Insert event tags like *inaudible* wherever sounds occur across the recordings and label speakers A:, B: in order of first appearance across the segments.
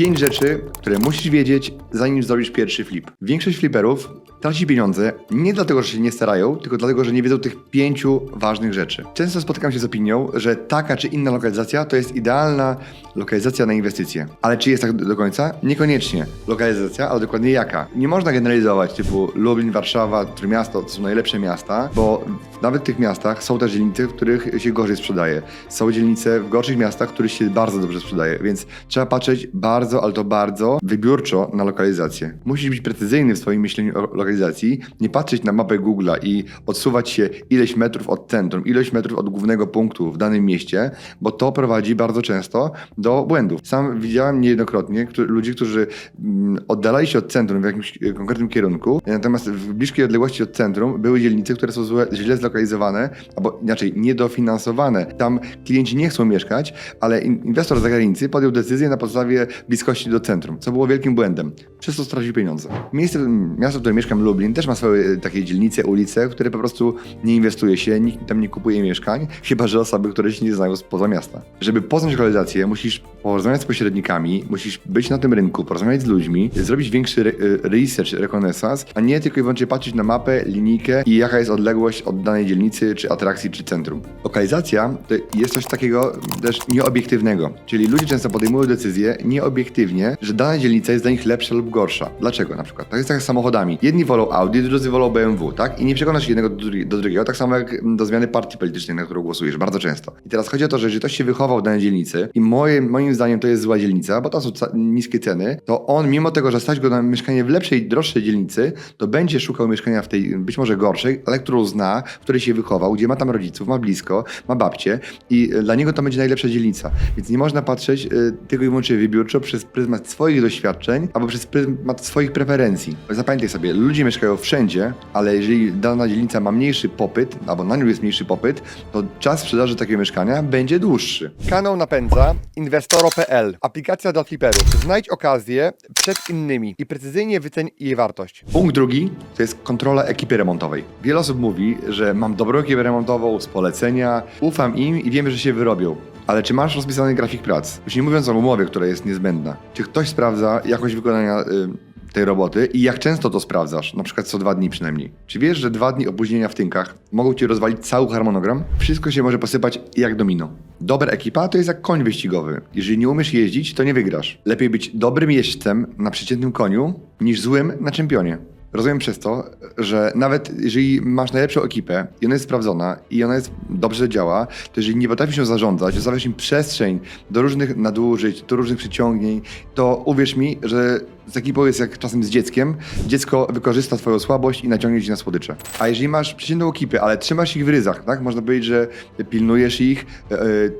A: Pięć rzeczy, które musisz wiedzieć, zanim zrobisz pierwszy flip. Większość fliperów traci pieniądze nie dlatego, że się nie starają, tylko dlatego, że nie wiedzą tych pięciu ważnych rzeczy. Często spotykam się z opinią, że taka czy inna lokalizacja to jest idealna lokalizacja na inwestycje. Ale czy jest tak do końca? Niekoniecznie. Lokalizacja, ale dokładnie jaka? Nie można generalizować typu Lublin, Warszawa, Trójmiasto to są najlepsze miasta, bo nawet w tych miastach są też dzielnice, w których się gorzej sprzedaje. Są dzielnice w gorszych miastach, w których się bardzo dobrze sprzedaje, więc trzeba patrzeć bardzo, ale to bardzo wybiórczo na lokalizację. Musisz być precyzyjny w swoim myśleniu o lokalizacji, nie patrzeć na mapę Google'a i odsuwać się ileś metrów od centrum, ileś metrów od głównego punktu w danym mieście, bo to prowadzi bardzo często do błędów. Sam widziałem niejednokrotnie którzy, ludzi, którzy mm, oddalali się od centrum w jakimś e, konkretnym kierunku, natomiast w bliskiej odległości od centrum były dzielnice, które są złe, źle zlokalizowane, albo inaczej niedofinansowane. Tam klienci nie chcą mieszkać, ale in- inwestor zagranicy podjął decyzję na podstawie bliskości do centrum, co było wielkim błędem. Przez to stracił pieniądze. Miejsce, miasto, w którym mieszkam, Lublin, też ma swoje e, takie dzielnice, ulice, w które po prostu nie inwestuje się, nikt tam nie kupuje mieszkań, *laughs* chyba że osoby, które się nie znają spoza miasta. Żeby poznać lokalizację, musisz porozmawiać z pośrednikami, musisz być na tym rynku, porozmawiać z ludźmi, zrobić większy re- research, rekonesans, a nie tylko i wyłącznie patrzeć na mapę, linijkę i jaka jest odległość od danej dzielnicy, czy atrakcji, czy centrum. Lokalizacja to jest coś takiego też nieobiektywnego, czyli ludzie często podejmują decyzje nieobiektywnie, że dana dzielnica jest dla nich lepsza lub gorsza. Dlaczego na przykład? Tak jest tak z samochodami. Jedni wolą Audi, drudzy wolą BMW, tak? I nie przekonasz jednego do, drugi- do drugiego, tak samo jak do zmiany partii politycznej, na którą głosujesz, bardzo często. I teraz chodzi o to, że jeżeli ktoś się wychował w danej dzielnicy i moje, moim zdaniem to jest zła dzielnica, bo tam są niskie ceny, to on mimo tego, że stać go na mieszkanie w lepszej, droższej dzielnicy, to będzie szukał mieszkania w tej być może gorszej, ale którą zna, w której się wychował, gdzie ma tam rodziców, ma blisko, ma babcię i e, dla niego to będzie najlepsza dzielnica. Więc nie można patrzeć e, tylko i wyłącznie wybiórczo przez pryzmat swoich doświadczeń albo przez pryzmat swoich preferencji. Zapamiętaj sobie, ludzie mieszkają wszędzie, ale jeżeli dana dzielnica ma mniejszy popyt, albo na nią jest mniejszy popyt, to czas sprzedaży takiego mieszkania będzie dłuższy. Kanał napędza Inwestoro.pl, aplikacja dla fliperów. Znajdź okazję przed innymi i precyzyjnie wyceń jej wartość. Punkt drugi to jest kontrola ekipy remontowej. Wiele osób mówi, że mam dobrą ekipę remontową z polecenia, ufam im i wiem, że się wyrobią. Ale czy masz rozpisany grafik prac? Już nie mówiąc o umowie, która jest niezbędna. Czy ktoś sprawdza jakość wykonania y, tej roboty i jak często to sprawdzasz? Na przykład co dwa dni przynajmniej. Czy wiesz, że dwa dni opóźnienia w tynkach mogą ci rozwalić cały harmonogram? Wszystko się może posypać jak domino. Dobra ekipa to jest jak koń wyścigowy. Jeżeli nie umiesz jeździć, to nie wygrasz. Lepiej być dobrym jeźdźcem na przeciętnym koniu, niż złym na czempionie. Rozumiem przez to, że nawet jeżeli masz najlepszą ekipę i ona jest sprawdzona i ona jest dobrze działa, to jeżeli nie potrafisz ją zarządzać, zostawiasz im przestrzeń do różnych nadużyć, do różnych przyciągnięć, to uwierz mi, że z ekipą jest jak czasem z dzieckiem. Dziecko wykorzysta twoją słabość i naciągnie ci na słodycze. A jeżeli masz przeciętną ekipę, ale trzymasz ich w ryzach, tak? Można powiedzieć, że pilnujesz ich, e,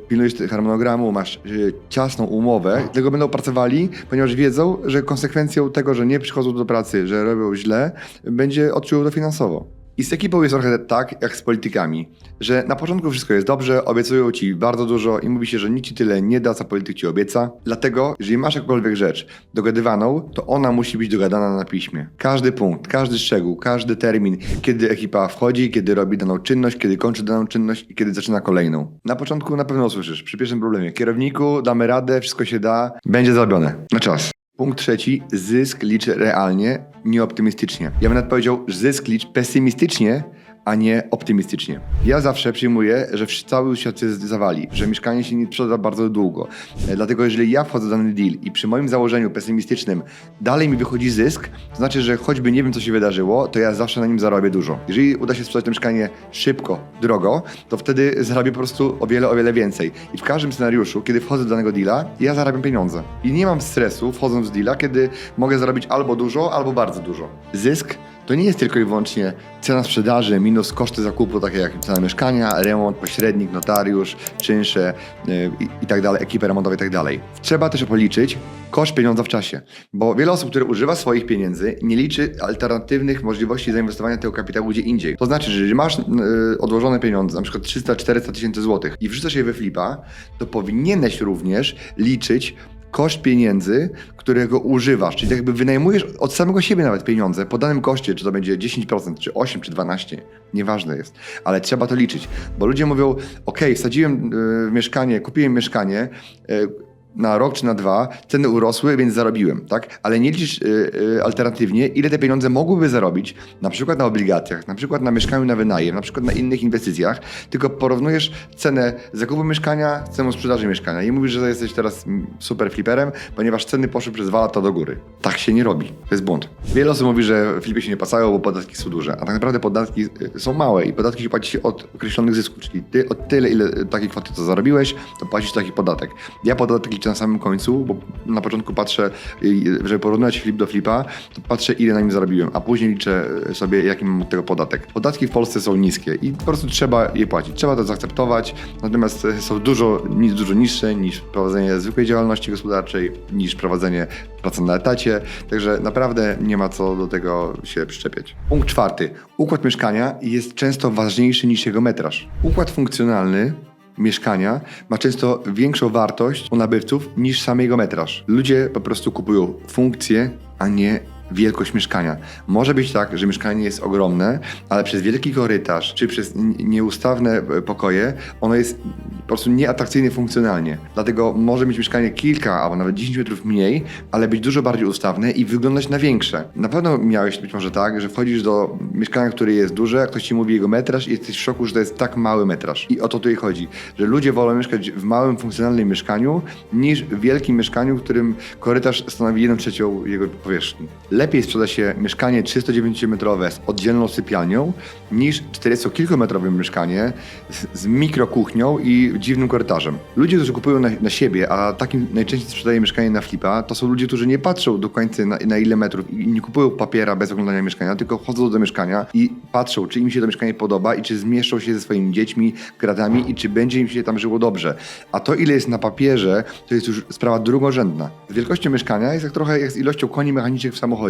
A: pilnujesz harmonogramu, masz e, ciasną umowę, tego będą pracowali, ponieważ wiedzą, że konsekwencją tego, że nie przychodzą do pracy, że robią źle, będzie odczują to finansowo. I z ekipą jest trochę tak, jak z politykami, że na początku wszystko jest dobrze, obiecują ci bardzo dużo i mówi się, że nikt ci tyle nie da, co polityk ci obieca. Dlatego, jeżeli masz jakąkolwiek rzecz dogadywaną, to ona musi być dogadana na piśmie. Każdy punkt, każdy szczegół, każdy termin, kiedy ekipa wchodzi, kiedy robi daną czynność, kiedy kończy daną czynność i kiedy zaczyna kolejną. Na początku na pewno usłyszysz, przy pierwszym problemie, kierowniku, damy radę, wszystko się da, będzie zrobione. Na czas. Punkt trzeci, zysk licz realnie, nie optymistycznie. Ja bym nawet powiedział, że zysk licz pesymistycznie, a nie optymistycznie. Ja zawsze przyjmuję, że cały świat się zawali, że mieszkanie się nie sprzeda bardzo długo. E, Dlatego jeżeli ja wchodzę w dany deal i przy moim założeniu pesymistycznym dalej mi wychodzi zysk, to znaczy, że choćby nie wiem, co się wydarzyło, to ja zawsze na nim zarobię dużo. Jeżeli uda się sprzedać to mieszkanie szybko, drogo, to wtedy zarobię po prostu o wiele, o wiele więcej. I w każdym scenariuszu, kiedy wchodzę do danego deala, ja zarabiam pieniądze. I nie mam stresu wchodząc w deala, kiedy mogę zarobić albo dużo, albo bardzo dużo. Zysk to nie jest tylko i wyłącznie cena sprzedaży minus koszty zakupu, takie jak cena mieszkania, remont, pośrednik, notariusz, czynsze yy, i, i tak ekipy remontowe i tak. Trzeba też policzyć koszt pieniądza w czasie, bo wiele osób, które używa swoich pieniędzy, nie liczy alternatywnych możliwości zainwestowania tego kapitału gdzie indziej. To znaczy, że jeżeli masz yy, odłożone pieniądze, na przykład 300-400 tysięcy złotych i wrzucasz je we flipa, to powinieneś również liczyć koszt pieniędzy, którego używasz, czyli jakby wynajmujesz od samego siebie nawet pieniądze. Po danym koszcie, czy to będzie 10%, czy 8, czy 12, nieważne jest, ale trzeba to liczyć, bo ludzie mówią, ok, wsadziłem y, w mieszkanie, kupiłem mieszkanie, y, na rok czy na dwa, ceny urosły, więc zarobiłem, tak? Ale nie liczysz y, y, alternatywnie, ile te pieniądze mogłyby zarobić, na przykład na obligacjach, na przykład na mieszkaniu na wynajem, na przykład na innych inwestycjach, tylko porównujesz cenę zakupu mieszkania z ceną sprzedaży mieszkania i mówisz, że jesteś teraz super fliperem, ponieważ ceny poszły przez dwa lata do góry. Tak się nie robi. To jest błąd. Wiele osób mówi, że flipy się nie pasają, bo podatki są duże, a tak naprawdę podatki y, są małe i podatki się płaci od określonych zysków, czyli ty od tyle, ile takiej kwoty, co zarobiłeś, to płacisz taki podatek. Ja podatek liczę na samym końcu, bo na początku patrzę, żeby porównać flip do flipa, to patrzę, ile na nim zarobiłem, a później liczę y, sobie, jaki mam tego podatek. Podatki w Polsce są niskie i po prostu trzeba je płacić. Trzeba to zaakceptować, natomiast y, są dużo, dużo niższe niż prowadzenie zwykłej działalności gospodarczej, niż prowadzenie pracy na etacie, także naprawdę nie ma co do tego się przyczepiać. Punkt czwarty. Układ mieszkania jest często ważniejszy niż jego metraż. Układ funkcjonalny mieszkania ma często większą wartość u nabywców niż sam jego metraż. Ludzie po prostu kupują funkcję, a nie wielkość mieszkania. Może być tak, że mieszkanie jest ogromne, ale przez wielki korytarz czy przez nieustawne e, pokoje ono jest po prostu nieatrakcyjne funkcjonalnie. Dlatego może mieć mieszkanie kilka albo nawet 10 metrów mniej, ale być dużo bardziej ustawne i wyglądać na większe. Na pewno miałeś być może tak, że wchodzisz do mieszkania, które jest duże, ktoś ci mówi jego metraż i jesteś w szoku, że to jest tak mały metraż. I o to tutaj chodzi, że ludzie wolą mieszkać w małym, funkcjonalnym mieszkaniu niż w wielkim mieszkaniu, w którym korytarz stanowi 1 trzecią jego powierzchni. Lepiej sprzeda się mieszkanie 390-metrowe z oddzielną sypialnią niż 40-kilkumetrowe mieszkanie z, z mikrokuchnią i dziwnym korytarzem. Ludzie, którzy kupują na, na siebie, a takim najczęściej sprzedaje mieszkanie na flipa, to są ludzie, którzy nie patrzą do końca na, na ile metrów i nie kupują papiera bez oglądania mieszkania, tylko wchodzą do mieszkania i patrzą, czy im się to mieszkanie podoba i czy zmieszczą się ze swoimi dziećmi, gradami i czy będzie im się tam żyło dobrze. A to, ile jest na papierze, to jest już sprawa drugorzędna. Z wielkością mieszkania jest jak trochę jak z ilością koni mechanicznych w samochodzie.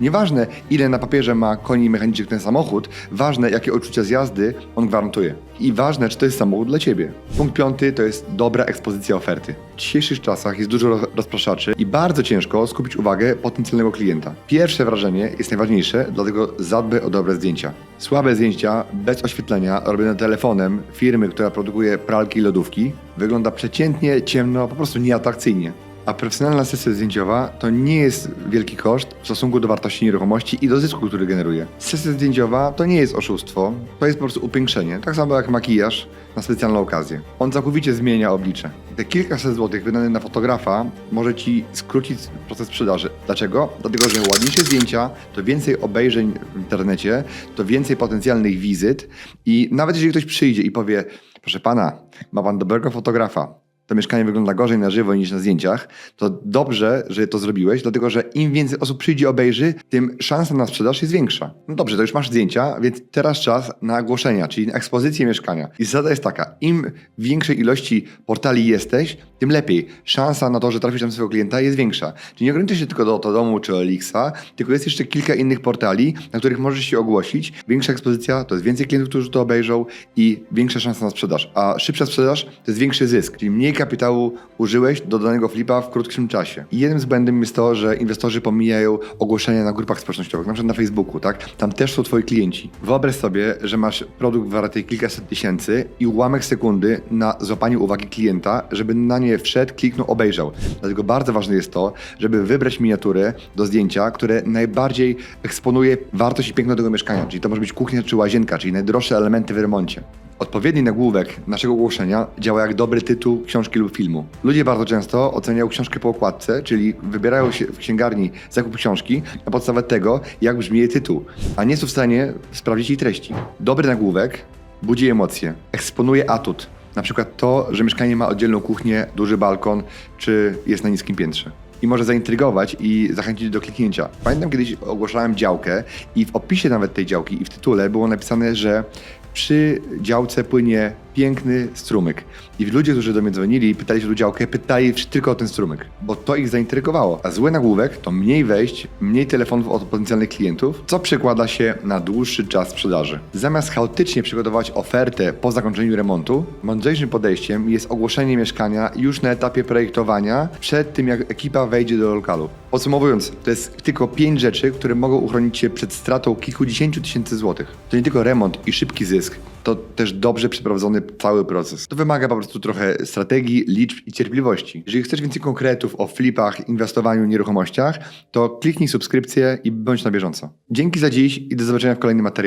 A: Nieważne, ile na papierze ma koni mechanicznych ten samochód, ważne, jakie odczucia z jazdy on gwarantuje. I ważne, czy to jest samochód dla ciebie. Punkt piąty to jest dobra ekspozycja oferty. W dzisiejszych czasach jest dużo roz- rozpraszaczy i bardzo ciężko skupić uwagę potencjalnego klienta. Pierwsze wrażenie jest najważniejsze, dlatego zadbaj o dobre zdjęcia. Słabe zdjęcia, bez oświetlenia, robione telefonem firmy, która produkuje pralki i lodówki, wygląda przeciętnie, ciemno, po prostu nieatrakcyjnie. A profesjonalna sesja zdjęciowa to nie jest wielki koszt w stosunku do wartości nieruchomości i do zysku, który generuje. Sesja zdjęciowa to nie jest oszustwo, to jest po prostu upiększenie, tak samo jak makijaż na specjalną okazję. On całkowicie zmienia oblicze. Te kilkaset złotych wydane na fotografa może ci skrócić proces sprzedaży. Dlaczego? Dlatego, że ładniejsze zdjęcia, to więcej obejrzeń w internecie, to więcej potencjalnych wizyt i nawet jeżeli ktoś przyjdzie i powie, proszę pana, ma pan dobrego fotografa, to mieszkanie wygląda gorzej na żywo niż na zdjęciach, to dobrze, że to zrobiłeś, dlatego że im więcej osób przyjdzie, obejrzy, tym szansa na sprzedaż jest większa. No dobrze, to już masz zdjęcia, więc teraz czas na ogłoszenia, czyli na ekspozycję mieszkania. I zasada jest taka, im większej ilości portali jesteś, tym lepiej. Szansa na to, że trafisz tam swojego klienta jest większa. Czyli nie ograniczaj się tylko do Todomu czy Elixa, tylko jest jeszcze kilka innych portali, na których możesz się ogłosić. Większa ekspozycja to jest więcej klientów, którzy to obejrzą i większa szansa na sprzedaż. A szybsza sprzedaż to jest większy zysk, czyli mniej kapitału użyłeś do danego flipa w krótszym czasie. I jednym z błędów jest to, że inwestorzy pomijają ogłoszenia na grupach społecznościowych, na przykład na Facebooku, tak? Tam też są twoi klienci. Wyobraź sobie, że masz produkt warty kilkaset tysięcy i ułamek sekundy na złapanie uwagi klienta, żeby na nie wszedł, kliknął, obejrzał. Dlatego bardzo ważne jest to, żeby wybrać miniaturę do zdjęcia, które najbardziej eksponuje wartość i piękno tego mieszkania. Czyli to może być kuchnia czy łazienka, czyli najdroższe elementy w remoncie. Odpowiedni nagłówek naszego ogłoszenia działa jak dobry tytuł książki lub filmu. Ludzie bardzo często oceniają książkę po okładce, czyli wybierają się w księgarni zakup książki na podstawę tego, jak brzmi jej tytuł, a nie są w stanie sprawdzić jej treści. Dobry nagłówek budzi emocje, eksponuje atut. Na przykład to, że mieszkanie ma oddzielną kuchnię, duży balkon, czy jest na niskim piętrze i może zaintrygować i zachęcić do kliknięcia. Pamiętam kiedyś ogłaszałem działkę i w opisie nawet tej działki i w tytule było napisane, że przy działce płynie piękny strumyk. I ludzie, którzy do mnie dzwonili pytali się o działkę, pytali tylko o ten strumyk, bo to ich zaintrygowało. A zły nagłówek to mniej wejść, mniej telefonów od potencjalnych klientów, co przekłada się na dłuższy czas sprzedaży. Zamiast chaotycznie przygotować ofertę po zakończeniu remontu, mądrzejszym podejściem jest ogłoszenie mieszkania już na etapie projektowania, przed tym jak ekipa wejdzie do lokalu. Podsumowując, to jest tylko pięć rzeczy, które mogą uchronić Cię przed stratą kilkudziesięciu tysięcy złotych. To nie tylko remont i szybki zysk, to też dobrze przeprowadzony cały proces. To wymaga po prostu trochę strategii, liczb i cierpliwości. Jeżeli chcesz więcej konkretów o flipach, inwestowaniu, nieruchomościach, to kliknij subskrypcję i bądź na bieżąco. Dzięki za dziś i do zobaczenia w kolejnym materiale.